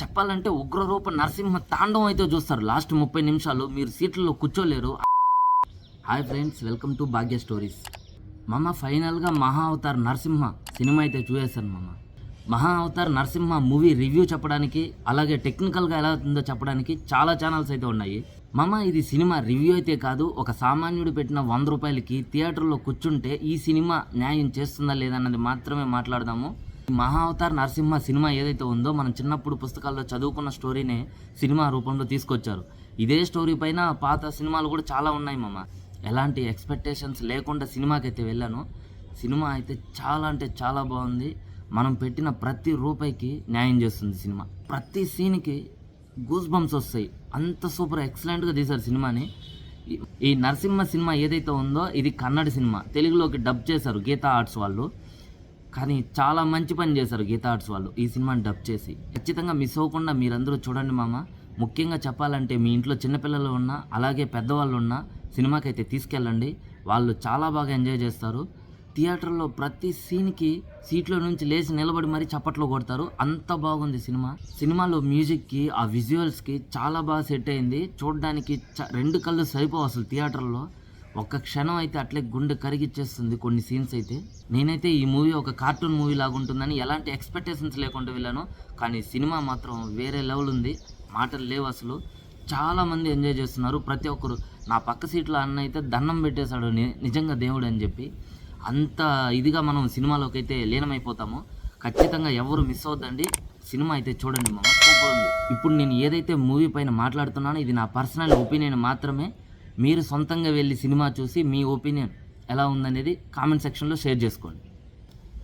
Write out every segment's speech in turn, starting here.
చెప్పాలంటే ఉగ్రరూప నరసింహ తాండవం అయితే చూస్తారు. లాస్ట్ ముప్పై నిమిషాలు మీరు సీట్లలో కూర్చోలేరు. Hi friends welcome to Bhagya stories. మామ ఫైనల్గా మహా అవతార్ నరసింహ సినిమా అయితే చూసేశాను మమ్మ మహా అవతార్ నరసింహ మూవీ రివ్యూ చెప్పడానికి అలాగే టెక్నికల్గా ఎలా ఉందో చెప్పడానికి చాలా ఛానల్స్ అయితే ఉన్నాయి. మామ ఇది సినిమా రివ్యూ అయితే కాదు ఒక సామాన్యుడు పెట్టిన వంద రూపాయలకి థియేటర్లో కూర్చుంటే ఈ సినిమా న్యాయం చేస్తుందా లేదన్నది మాత్రమే మాట్లాడదాము. మహా అవతార్ నరసింహ సినిమా ఏదైతే ఉందో మనం చిన్నప్పుడు పుస్తకాల్లో చదువుకున్న స్టోరీనే సినిమా రూపంలో తీసుకొచ్చారు. ఇదే స్టోరీ పైన పాత సినిమాలు కూడా చాలా ఉన్నాయి మామ. ఎలాంటి ఎక్స్పెక్టేషన్స్ లేకుండా సినిమాకి అయితే వెళ్ళాను. సినిమా అయితే చాలా అంటే చాలా బాగుంది. మనం పెట్టిన ప్రతి రూపాయికి న్యాయం చేస్తుంది సినిమా. ప్రతి సీన్కి గూస్ బంప్స్ వస్తాయి. అంత సూపర్ ఎక్సలెంట్గా తీశారు సినిమాని. ఈ నరసింహ సినిమా ఏదైతే ఉందో ఇది కన్నడ సినిమా. తెలుగులోకి డబ్ చేశారు గీతా ఆర్ట్స్ వాళ్ళు. కానీ చాలా మంచి పని చేశారు గీతా ఆర్ట్స్ వాళ్ళు ఈ సినిమాని డబ్ చేసి. ఖచ్చితంగా మిస్ అవ్వకుండా మీరందరూ చూడండి మామ. ముఖ్యంగా చెప్పాలంటే మీ ఇంట్లో చిన్నపిల్లలు ఉన్నా అలాగే పెద్దవాళ్ళు ఉన్నా సినిమాకైతే తీసుకెళ్ళండి. వాళ్ళు చాలా బాగా ఎంజాయ్ చేస్తారు. థియేటర్లో ప్రతి సీన్కి సీట్లో నుంచి లేచి నిలబడి మరీ చప్పట్లు కొడతారు. అంత బాగుంది సినిమా. సినిమాలో మ్యూజిక్కి ఆ విజువల్స్కి చాలా బాగా సెట్ అయింది. చూడడానికి చ- రెండు కళ్ళు సరిపోవు అసలు థియేటర్లో. ఒక్క క్షణం అయితే అట్లే గుండె కరిగిచ్చేస్తుంది కొన్ని సీన్స్ అయితే. నేనైతే ఈ మూవీ ఒక కార్టూన్ మూవీ లాగా ఉంటుందని ఎలాంటి ఎక్స్పెక్టేషన్స్ లేకుండా వెళ్ళాను కానీ సినిమా మాత్రం వేరే లెవెల్ ఉంది. మాటలు లేవు అసలు. చాలా మంది ఎంజాయ్ చేస్తున్నారు. ప్రతి ఒక్కరు నా పక్క సీట్లో అన్న అయితే దండం పెట్టేశాడు నిజంగా దేవుడు అని చెప్పి. అంత ఇదిగా మనం సినిమాలోకి అయితే లీనమైపోతాము ఖచ్చితంగా ఎవరు మిస్ అవద్దండి. సినిమా అయితే చూడండి మామ సూపర్ ఉంది. ఇప్పుడు నేను ఏదైతే మూవీ పైన మాట్లాడుతున్నానో ఇది నా పర్సనల్ ఒపీనియన్ మాత్రమే. మీరు సొంతంగా వెళ్ళి సినిమా చూసి మీ ఒపీనియన్ ఎలా ఉందనేది కామెంట్ సెక్షన్లో షేర్ చేసుకోండి.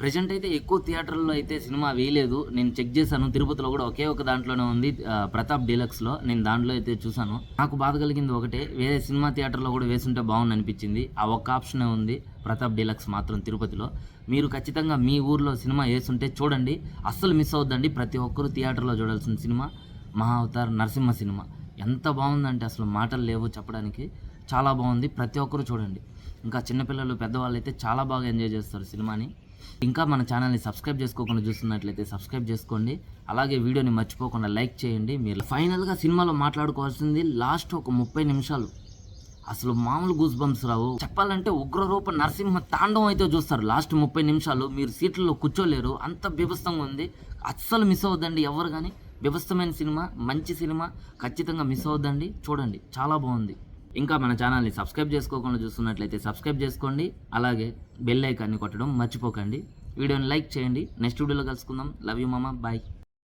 ప్రజెంట్ అయితే ఎక్కువ థియేటర్లో అయితే సినిమా వేయలేదు. నేను చెక్ చేశాను. తిరుపతిలో కూడా ఒకే ఒక దాంట్లోనే ఉంది. ప్రతాప్ డీలక్స్లో నేను దాంట్లో అయితే చూశాను. నాకు బాధ కలిగింది ఒకటే. వేరే సినిమా థియేటర్లో కూడా వేసుంటే బాగుంది అనిపించింది. ఆ ఒక్క ఆప్షనే ఉంది. ప్రతాప్ డీలక్స్ మాత్రం తిరుపతిలో. మీరు ఖచ్చితంగా మీ ఊర్లో సినిమా వేసుంటే చూడండి. అస్సలు మిస్ అవుద్దండి. ప్రతి ఒక్కరు థియేటర్లో చూడాల్సిన సినిమా. మహా అవతార్ నరసింహ సినిమా. ఎంత బాగుందంటే అసలు మాటలు లేవు చెప్పడానికి. చాలా బాగుంది. ప్రతి ఒక్కరు చూడండి. ఇంకా చిన్నపిల్లలు పెద్దవాళ్ళు అయితే చాలా బాగా ఎంజాయ్ చేస్తారు సినిమాని. ఇంకా మన ఛానల్ని సబ్స్క్రైబ్ చేసుకోకుండా చూస్తున్నట్లయితే సబ్స్క్రైబ్ చేసుకోండి. అలాగే వీడియోని మర్చిపోకుండా లైక్ చేయండి. మీరు ఫైనల్గా సినిమాలో మాట్లాడుకోవాల్సింది లాస్ట్ ఒక ముప్పై నిమిషాలు. అసలు మామూలు గూస్ బంప్స్ రావు. చెప్పాలంటే ఉగ్రరూప నరసింహ తాండవం అయితే చూస్తారు. లాస్ట్ ముప్పై నిమిషాలు మీరు సీట్లలో కూర్చోలేరు. అంత బీభత్సంగా ఉంది. అస్సలు మిస్ అవ్వద్దండి ఎవరు కానీ. వ్యవస్థమైన సినిమా మంచి సినిమా ఖచ్చితంగా మిస్ అవద్దండి. చూడండి చాలా బాగుంది. ఇంకా మన ఛానల్ని సబ్స్క్రైబ్ చేసుకోకుండా చూస్తున్నట్లయితే సబ్స్క్రైబ్ చేసుకోండి. అలాగే బెల్ ఐకాన్ని కొట్టడం మర్చిపోకండి. వీడియోని లైక్ చేయండి. నెక్స్ట్ వీడియోలో కలుసుకుందాం. లవ్ యూ మామ బాయ్